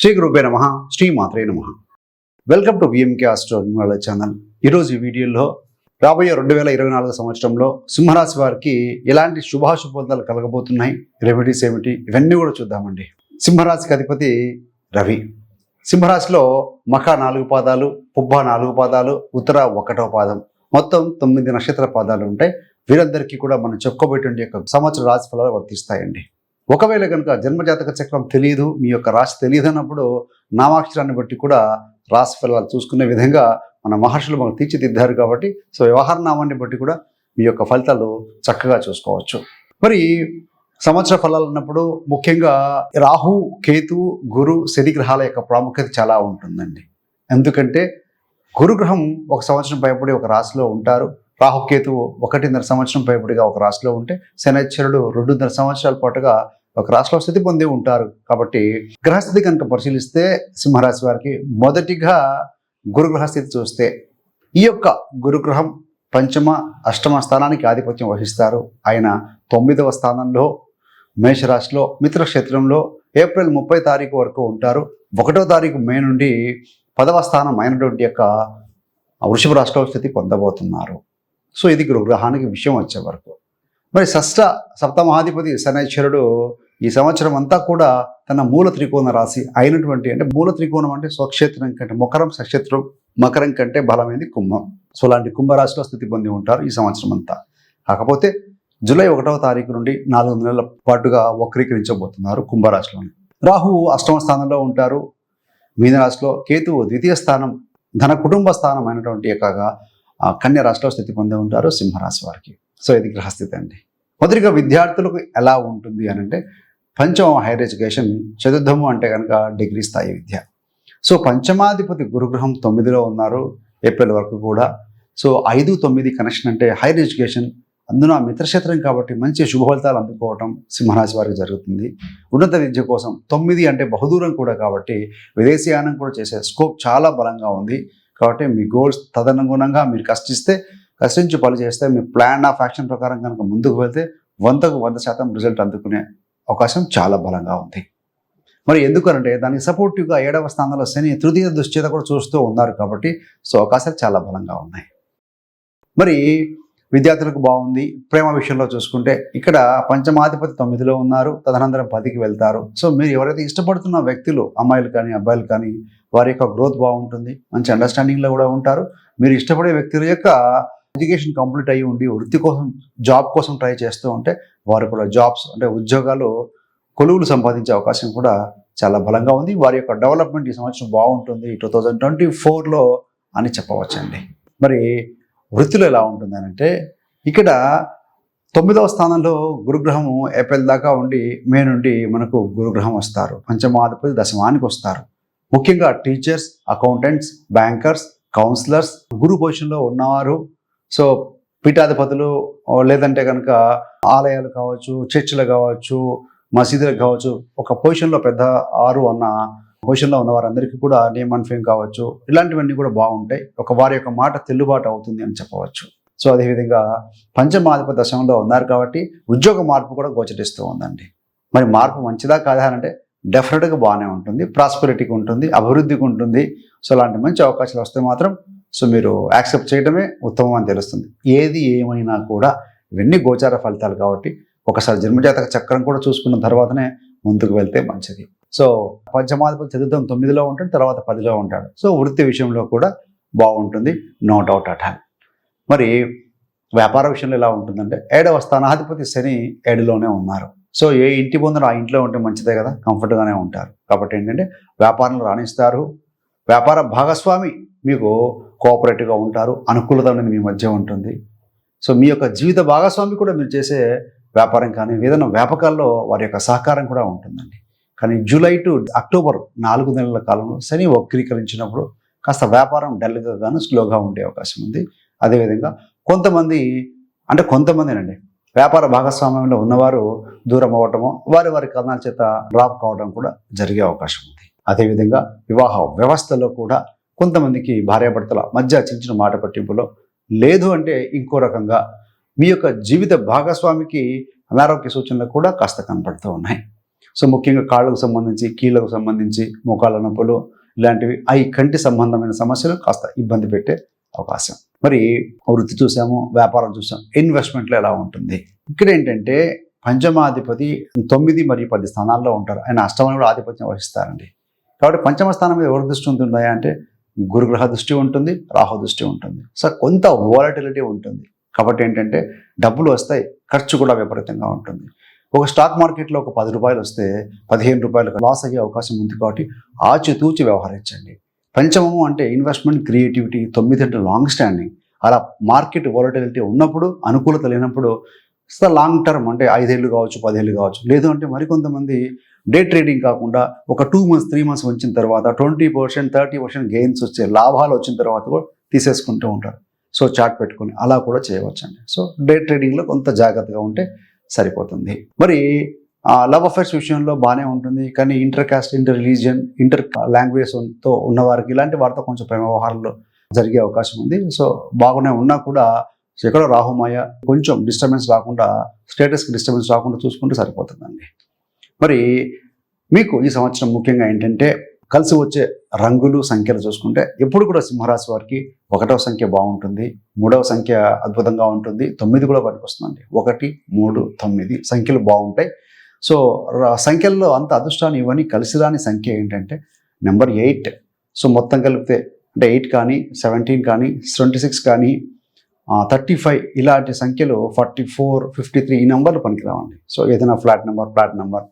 శ్రీ గురుపే నమ. శ్రీ మాత్రే నమ welcome to VMK astro channel ఈరోజు ఈ వీడియోలో రాబోయే రెండు వేల ఇరవై నాలుగు సంవత్సరంలో సింహరాశి వారికి ఎలాంటి శుభాశుభాలు కలగబోతున్నాయి రెమెడీస్ ఏమిటి ఇవన్నీ కూడా చూద్దామండి. సింహరాశికి అధిపతి రవి. సింహరాశిలో మఖ నాలుగు పాదాలు పుబ్బ నాలుగు పాదాలు ఉత్తర ఒకటో పాదం. మొత్తం తొమ్మిది నక్షత్ర పాదాలు ఉంటాయి. వీరందరికీ కూడా మనం చెప్పుకోబోయేటువంటి యొక్క సంవత్సర రాశి ఫలాలు వర్తిస్తాయండి. ఒకవేళ కనుక జన్మజాతక చక్రం తెలియదు మీ యొక్క రాశి తెలియదు అన్నప్పుడు నామాక్షరాన్ని బట్టి కూడా రాశి ఫలాలు చూసుకునే విధంగా మన మహర్షులు మనకు తీర్చిదిద్దారు కాబట్టి సో వ్యవహార నామాన్ని బట్టి కూడా మీ యొక్క ఫలితాలు చక్కగా చూసుకోవచ్చు. మరి సంవత్సర ఫలాలు అన్నప్పుడు ముఖ్యంగా రాహు కేతు గురు శని గ్రహాల యొక్క ప్రాముఖ్యత చాలా ఉంటుందండి. ఎందుకంటే గురుగ్రహం ఒక సంవత్సరం పైపడి ఒక రాశిలో ఉంటారు. రాహుకేతువు ఒకటిన్నర సంవత్సరం పైపడిగా ఒక రాశిలో ఉంటే శనైశ్వరుడు రెండున్నర సంవత్సరాల పాటుగా ఒక రాశిలో స్థితి పొంది ఉంటారు. కాబట్టి గ్రహస్థితి కనుక పరిశీలిస్తే సింహరాశి వారికి మొదటిగా గురుగ్రహ స్థితి చూస్తే ఈ యొక్క గురుగ్రహం పంచమ అష్టమ స్థానానికి ఆధిపత్యం వహిస్తారు. ఆయన తొమ్మిదవ స్థానంలో మేషరాశిలో మిత్రక్షేత్రంలో ఏప్రిల్ ముప్పై తారీఖు వరకు ఉంటారు. ఒకటో తారీఖు మే నుండి పదవ స్థానం అయినటువంటి యొక్క వృషభ రాష్ట్ర స్థితి పొందబోతున్నారు. సో ఇది గురుగ్రహానికి విషయం వచ్చే వరకు. మరి షష్ట సప్తమహాధిపతి శనైశ్వరుడు ఈ సంవత్సరం అంతా కూడా తన మూల త్రికోణ రాశి అయినటువంటి అంటే మూల త్రికోణం అంటే స్వక్షేత్రం కంటే మకరం సక్షేత్రం మకరం కంటే బలమైనది కుంభం. సో లాంటి కుంభరాశిలో స్థితి పొంది ఉంటారు ఈ సంవత్సరం అంతా. కాకపోతే జూలై ఒకటవ తారీఖు నుండి నాలుగు నెలల పాటుగా వక్రీకరించబోతున్నారు కుంభరాశిలోని. రాహువు అష్టమ స్థానంలో ఉంటారు. మీనరాశిలో కేతువు ద్వితీయ స్థానం ధన కుటుంబ స్థానం అయినటువంటి యొక్క కన్య రాశిలో స్థితి పొంది ఉంటారు సింహరాశి వారికి. సో ఇది గ్రహస్థితి అండి. మొదటిగా విద్యార్థులకు ఎలా ఉంటుంది అని అంటే పంచమ హైయర్ ఎడ్యుకేషన్ చతుర్థము అంటే కనుక డిగ్రీ స్థాయి విద్య. సో పంచమాధిపతి గురుగ్రహం తొమ్మిదిలో ఉన్నారు ఏప్రిల్ వరకు కూడా. సో ఐదు తొమ్మిది కనెక్షన్ అంటే హైయర్ ఎడ్యుకేషన్ అందున మిత్రక్షేత్రం కాబట్టి మంచి శుభ ఫలితాలు అందుకోవటం సింహరాశి వారికి జరుగుతుంది. ఉన్నత విద్య కోసం తొమ్మిది అంటే బహుదూరం కూడా కాబట్టి విదేశీయానం కూడా చేసే స్కోప్ చాలా బలంగా ఉంది. కాబట్టి మీ గోల్స్ తదనుగుణంగా మీరు కష్టిస్తే కష్టించి పని చేస్తే మీ ప్లాన్ ఆఫ్ యాక్షన్ ప్రకారం కనుక ముందుకు వెళ్తే వందకు వంద శాతం రిజల్ట్ అందుకునే అవకాశం చాలా బలంగా ఉంది. మరి ఎందుకనంటే దానికి సపోర్టివ్గా ఏడవ స్థానంలో శని తృతీయ దుశ్చేత కూడా చూస్తూ ఉన్నారు కాబట్టి సో అవకాశాలు చాలా బలంగా ఉన్నాయి. మరి విద్యార్థులకు బాగుంది. ప్రేమ విషయంలో చూసుకుంటే ఇక్కడ పంచమాధిపతి తొమ్మిదిలో ఉన్నారు. తదనంతరం పదికి వెళ్తారు. సో మీరు ఎవరైతే ఇష్టపడుతున్న వ్యక్తులు అమ్మాయిలు కానీ అబ్బాయిలు కానీ వారి యొక్క గ్రోత్ బాగుంటుంది. మంచి అండర్స్టాండింగ్లో కూడా ఉంటారు. మీరు ఇష్టపడే వ్యక్తుల యొక్క ఎడ్యుకేషన్ కంప్లీట్ అయ్యి ఉండి వృత్తి కోసం జాబ్ కోసం ట్రై చేస్తూ ఉంటే వారు కూడా జాబ్స్ అంటే ఉద్యోగాలు కొలువులు సంపాదించే అవకాశం కూడా చాలా బలంగా ఉంది. వారి యొక్క డెవలప్మెంట్ ఈ సంవత్సరం బాగుంటుంది. టూ థౌజండ్ ట్వంటీ ఫోర్లో అని చెప్పవచ్చండి. మరి వృత్తిలో ఎలా ఉంటుంది అంటే ఇక్కడ తొమ్మిదవ స్థానంలో గురుగ్రహము ఏప్రిల్ దాకా ఉండి మే నుండి మనకు గురుగ్రహం వస్తారు. పంచమాధిపతి దశమానికి వస్తారు. ముఖ్యంగా టీచర్స్ అకౌంటెంట్స్ బ్యాంకర్స్ కౌన్సిలర్స్ గురు పొజిషన్లో ఉన్నవారు సో పీఠాధిపతులు లేదంటే కనుక ఆలయాలు కావచ్చు చర్చిలు కావచ్చు మసీదులు కావచ్చు ఒక పొజిషన్లో పెద్ద ఆరు అన్న పొజిషన్లో ఉన్న వారందరికీ కూడా నియమన్ ఫేమ్ కావచ్చు. ఇలాంటివన్నీ కూడా బాగుంటాయి. ఒక వారి యొక్క మాట తెల్లుబాటు అవుతుంది అని చెప్పవచ్చు. సో అదేవిధంగా పంచమాధిపతి దశంలో ఉన్నారు కాబట్టి ఉద్యోగ మార్పు కూడా గోచరిస్తూ ఉందండి. మరి మార్పు మంచిదా కాదా అని అంటే డెఫినెట్గా బాగానే ఉంటుంది. ప్రాస్పెరిటీకి ఉంటుంది అభివృద్ధికి ఉంటుంది. సో అలాంటి మంచి అవకాశాలు వస్తే మాత్రం సో మీరు యాక్సెప్ట్ చేయడమే ఉత్తమం అని తెలుస్తుంది. ఏది ఏమైనా కూడా ఇవన్నీ గోచార ఫలితాలు కాబట్టి ఒకసారి జన్మజాతక చక్రం కూడా చూసుకున్న తర్వాతనే ముందుకు వెళ్తే మంచిది. సో పంచమాధిపతి చతుర్థం తొమ్మిదిలో ఉంటాడు తర్వాత పదిలో ఉంటాడు. సో వృత్తి విషయంలో కూడా బాగుంటుంది నో డౌట్ అట్ ఆల్ మరి వ్యాపార విషయంలో ఎలా ఉంటుందంటే ఏడవ స్థానాధిపతి శని ఏడులోనే ఉన్నారు. సో ఏ ఇంటి ముందర ఆ ఇంట్లో ఉంటే మంచిదే కదా కంఫర్ట్గానే ఉంటారు. కాబట్టి ఏంటంటే వ్యాపారంలో రాణిస్తారు వ్యాపార భాగస్వామి మీకు కోఆపరేటివ్గా ఉంటారు అనుకూలత అనేది మీ మధ్య ఉంటుంది. సో మీ యొక్క జీవిత భాగస్వామి కూడా మీరు చేసే వ్యాపారం కానీ ఏదైనా వ్యాపకాల్లో వారి యొక్క సహకారం కూడా ఉంటుందండి. కానీ జూలై టు అక్టోబర్ నాలుగు నెలల కాలంలో శని వక్రీకరించినప్పుడు కాస్త వ్యాపారం డల్గా గాను స్లోగా ఉండే అవకాశం ఉంది. అదేవిధంగా కొంతమంది అంటే కొంతమందినండి వ్యాపార భాగస్వామ్యంలో ఉన్నవారు దూరం అవ్వటము వారి వారి కారణాల చేత డ్రాప్ కావడం కూడా జరిగే అవకాశం ఉంది. అదేవిధంగా వివాహ వ్యవస్థలో కూడా కొంతమందికి భార్యాభర్తల మధ్య చిన్న చిన్న మాట పట్టింపులో లేదు అంటే ఇంకో రకంగా మీ యొక్క జీవిత భాగస్వామికి అనారోగ్య సూచనలు కూడా కాస్త కనపడుతూ ఉన్నాయి. సో ముఖ్యంగా కాళ్ళకు సంబంధించి కీళ్ళకు సంబంధించి మోకాళ్ళ నొప్పులు ఇలాంటివి అవి కంటి సంబంధమైన సమస్యలు కాస్త ఇబ్బంది పెట్టే అవకాశం. మరి వృత్తి చూసాము వ్యాపారం చూసాం ఇన్వెస్ట్మెంట్లో ఎలా ఉంటుంది? ఇక్కడ ఏంటంటే పంచమాధిపతి తొమ్మిది మరియు పది స్థానాల్లో ఉంటారు. ఆయన అష్టమని కూడా ఆధిపత్యం వహిస్తారండి. కాబట్టి పంచమ స్థానం మీద ఎవరి దృష్టి ఉంటుందా అంటే గురుగ్రహ దృష్టి ఉంటుంది రాహు దృష్టి ఉంటుంది. సో కొంత వాలటిలిటీ ఉంటుంది. కాబట్టి ఏంటంటే డబ్బులు వస్తాయి ఖర్చు కూడా విపరీతంగా ఉంటుంది. ఒక స్టాక్ మార్కెట్లో ఒక పది రూపాయలు వస్తే పదిహేను రూపాయలకు లాస్ అయ్యే అవకాశం ఉంది కాబట్టి ఆచితూచి వ్యవహరించండి. పంచమము అంటే ఇన్వెస్ట్మెంట్ క్రియేటివిటీ తొమ్మిది అంటే లాంగ్ స్టాండింగ్ అలా మార్కెట్ వాలటిలిటీ ఉన్నప్పుడు అనుకూలత లేనప్పుడు లాంగ్ టర్మ్ అంటే ఐదేళ్ళు కావచ్చు పదేళ్ళు కావచ్చు లేదు అంటే మరికొంతమంది డే ట్రేడింగ్ కాకుండా ఒక టూ మంత్స్ త్రీ మంత్స్ వచ్చిన తర్వాత twenty percent thirty percent gains వచ్చే లాభాలు వచ్చిన తర్వాత కూడా తీసేసుకుంటూ ఉంటారు. సో చార్ట్ పెట్టుకొని అలా కూడా చేయవచ్చండి. సో డే ట్రేడింగ్లో కొంత జాగ్రత్తగా ఉంటే సరిపోతుంది. మరి లవ్ అఫేర్స్ విషయంలో బాగానే ఉంటుంది. కానీ inter caste inter religion inter లాంగ్వేజ్తో ఉన్నవారికి ఇలాంటి వారితో కొంచెం ప్రేమ వ్యవహారంలో జరిగే అవకాశం ఉంది. సో బాగానే ఉన్నా కూడా ఎక్కడో రాహుమాయ కొంచెం డిస్టర్బెన్స్ రాకుండా స్టేటస్కి డిస్టర్బెన్స్ రాకుండా చూసుకుంటే సరిపోతుందండి. మరి మీకు ఈ సంవత్సరం ముఖ్యంగా ఏంటంటే కలిసి వచ్చే రంగులు సంఖ్యలు చూసుకుంటే ఎప్పుడు కూడా సింహరాశి వారికి ఒకటవ సంఖ్య బాగుంటుంది మూడవ సంఖ్య అద్భుతంగా ఉంటుంది తొమ్మిది కూడా పనికొస్తుందండి. ఒకటి మూడు తొమ్మిది సంఖ్యలు బాగుంటాయి. సో సంఖ్యల్లో అంత అదృష్టాన్ని ఇవ్వని కలిసి రాని సంఖ్య ఏంటంటే నెంబర్ ఎయిట్. సో మొత్తం కలిపితే అంటే ఎయిట్ కానీ సెవెంటీన్ కానీ ట్వంటీ సిక్స్ కానీ థర్టీ ఫైవ్ ఇలాంటి సంఖ్యలు ఫార్టీ ఫోర్ ఫిఫ్టీ త్రీ ఈ నెంబర్లు పనికిరావండి. సో ఏదైనా ఫ్లాట్ నెంబర్ ఫ్లాట్ నెంబర్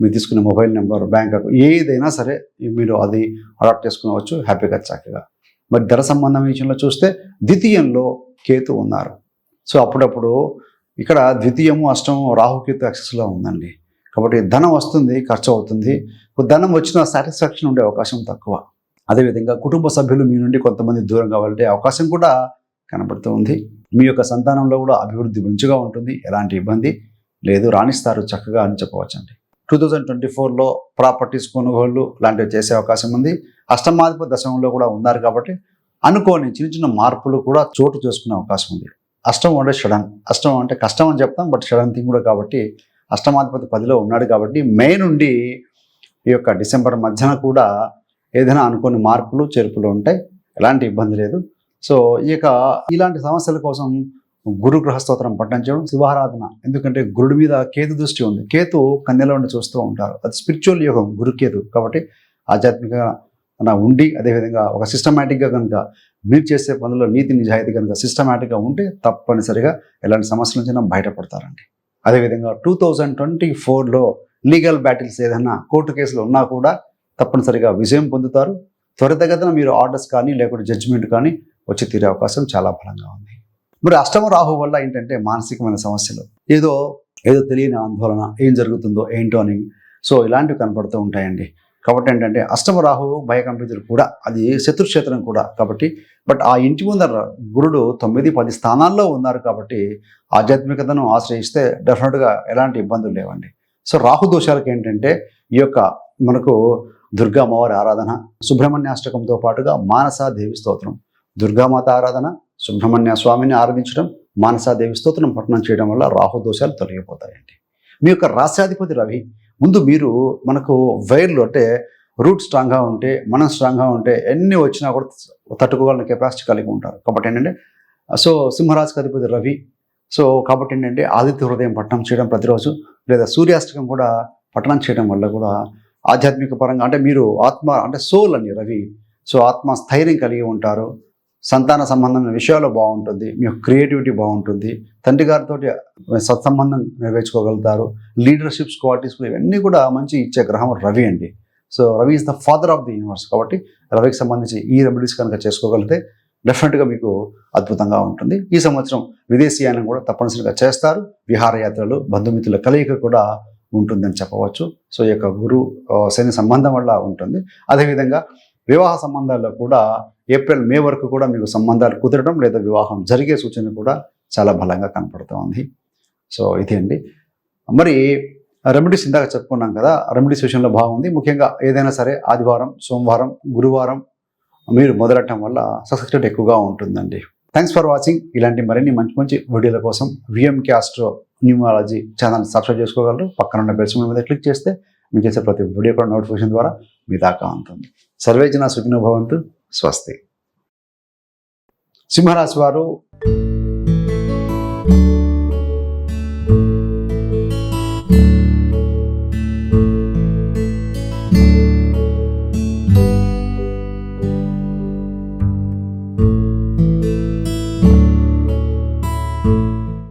మీరు తీసుకునే మొబైల్ నెంబర్ బ్యాంక్ అకౌంట్ ఏదైనా సరే మీరు అది అడాప్ట్ చేసుకోవచ్చు హ్యాపీగా చక్కగా మరి ధర సంబంధం విషయంలో చూస్తే ద్వితీయంలో కేతు ఉన్నారు. సో అప్పుడప్పుడు ఇక్కడ ద్వితీయము అష్టము రాహుకేతు యాక్సెస్లో ఉందండి. కాబట్టి ధనం వస్తుంది ఖర్చు అవుతుంది. ధనం వచ్చిన సాటిస్ఫాక్షన్ ఉండే అవకాశం తక్కువ. అదేవిధంగా కుటుంబ సభ్యులు మీ నుండి కొంతమంది దూరంగా వెళ్ళే అవకాశం కూడా కనబడుతూ ఉంది. మీ యొక్క సంతానంలో కూడా అభివృద్ధి మంచిగా ఉంటుంది. ఎలాంటి ఇబ్బంది లేదు. రాణిస్తారు చక్కగా అని చెప్పవచ్చండి. టూ థౌజండ్ ట్వంటీ ఫోర్లో ప్రాపర్టీస్ కొనుగోళ్ళు లాంటివి చేసే అవకాశం ఉంది. అష్టమాధిపతి దశంలో కూడా ఉన్నారు కాబట్టి అనుకోని చిన్న చిన్న మార్పులు కూడా చోటు చేసుకునే అవకాశం ఉంది. అష్టం అంటే షడన్. అష్టం అంటే కష్టం అని చెప్తాం బట్ షడన్ థింగ్ కూడా కాబట్టి అష్టమాధిపతి పదిలో ఉన్నాడు కాబట్టి మే నుండి ఈ యొక్క డిసెంబర్ మధ్యన కూడా ఏదైనా అనుకోని మార్పులు చేర్పులు ఉంటాయి ఎలాంటి ఇబ్బంది లేదు. సో ఈ యొక్క ఇలాంటి సమస్యల కోసం గురు గ్రహస్తోత్రం పఠించడం శివారాధన. ఎందుకంటే గురుడి మీద కేతు దృష్టి ఉంది. కేతు కన్యలో ఉండి చూస్తూ ఉంటారు. అది స్పిరిచువల్ యోగం గురుకేతు కాబట్టి ఆధ్యాత్మికంగా నా ఉండి అదేవిధంగా ఒక సిస్టమేటిక్గా కనుక మీరు చేసే పనుల్లో నీతి నిజాయితీ కనుక సిస్టమేటిక్గా ఉంటే తప్పనిసరిగా ఎలాంటి సమస్యల నుంచి బయటపడతారండి. అదేవిధంగా టూ థౌజండ్ ట్వంటీ ఫోర్లో లీగల్ బ్యాటిల్స్ ఏదైనా కోర్టు కేసులు ఉన్నా కూడా తప్పనిసరిగా విజయం పొందుతారు. త్వరితగతిన మీరు ఆర్డర్స్ కానీ లేకుంటే జడ్జిమెంట్ కానీ వచ్చి తీరే అవకాశం చాలా బలంగా ఉంది. మరి అష్టమ రాహు వల్ల ఏంటంటే మానసికమైన సమస్యలు. ఏదో ఏదో తెలియని ఆందోళన ఏం జరుగుతుందో ఏంటో అని. సో ఇలాంటివి కనపడుతూ ఉంటాయండి. కాబట్టి ఏంటంటే అష్టమ రాహు భయకంపితులు కూడా అది శత్రుక్షేత్రం కూడా కాబట్టి బట్ ఆ ఇంటి ముందర గురుడు తొమ్మిది పది స్థానాల్లో ఉన్నారు కాబట్టి ఆధ్యాత్మికతను ఆశ్రయిస్తే డెఫినెట్గా ఎలాంటి ఇబ్బందులు లేవండి. సో రాహు దోషాలకు ఏంటంటే ఈ యొక్క మనకు దుర్గా అమ్మవారి ఆరాధన సుబ్రహ్మణ్యాష్టకంతో పాటుగా మానసాదేవి స్తోత్రం దుర్గామాత ఆరాధన సుబ్రహ్మణ్య స్వామిని ఆరాధించడం మానసాదేవి స్తోత్రం పఠనం చేయడం వల్ల రాహు దోషాలు తొలగిపోతాయండి. మీ యొక్క రాశ్యాధిపతి రవి ముందు మీరు మనకు వైర్లు అంటే రూట్ స్ట్రాంగ్గా ఉంటే మనం స్ట్రాంగ్గా ఉంటే ఎన్ని వచ్చినా కూడా తట్టుకోగలిగిన కెపాసిటీ కలిగి ఉంటారు. కాబట్టి ఏంటంటే సో సింహరాశికి అధిపతి రవి సో కాబట్టి ఏంటంటే ఆదిత్య హృదయం పట్టణం చేయడం ప్రతిరోజు లేదా సూర్యాష్టకం కూడా పఠనం చేయడం వల్ల కూడా ఆధ్యాత్మిక పరంగా అంటే మీరు ఆత్మ అంటే సోల్ అని రవి సో ఆత్మ స్థైర్యం కలిగి ఉంటారు. సంతాన సంబంధమైన విషయాలు బాగుంటుంది మీ యొక్క క్రియేటివిటీ బాగుంటుంది తండ్రి గారితో సత్సంబంధం నెరవేర్చుకోగలుగుతారు లీడర్షిప్స్ క్వాలిటీస్ ఇవన్నీ కూడా మంచి ఇచ్చే గ్రహం రవి అండి. So Ravi is the father of the universe కాబట్టి రవికి సంబంధించి ఈ రెమెడీస్ కనుక చేసుకోగలిగితే డెఫినెట్గా మీకు అద్భుతంగా ఉంటుంది. ఈ సంవత్సరం విదేశీయానం కూడా తప్పనిసరిగా చేస్తారు. విహారయాత్రలు బంధుమిత్రుల కలయిక కూడా ఉంటుందని చెప్పవచ్చు. సో ఈ యొక్క గురు శని సంబంధం వల్ల ఉంటుంది. అదేవిధంగా వివాహ సంబంధాల్లో కూడా ఏప్రిల్ మే వరకు కూడా మీకు సంబంధాలు కుదరడం లేదా వివాహం జరిగే సూచన కూడా చాలా బలంగా కనపడుతూ ఉంది. సో ఇది అండి. మరి రెమెడీస్ ఇందాక చెప్పుకున్నాం కదా రెమెడీస్ విషయంలో బాగుంది. ముఖ్యంగా ఏదైనా సరే ఆదివారం సోమవారం గురువారం మీరు మొదలెట్టడం వల్ల సక్సెస్ రేట్ ఎక్కువగా ఉంటుందండి. థ్యాంక్స్ ఫర్ వాచింగ్ ఇలాంటి మరిన్ని మంచి మంచి వీడియోల కోసం VMK astro numerology channel subscribe చేసుకోగలరు. పక్కన ఉన్న బెల్ మీద క్లిక్ చేస్తే మీకు చేసే ప్రతి వీడియో కూడా నోటిఫికేషన్ ద్వారా మీ దాకా ఉంటుంది. సర్వేజన సుఖినో భవంతు. స్వస్తి. సింహరాశి వారు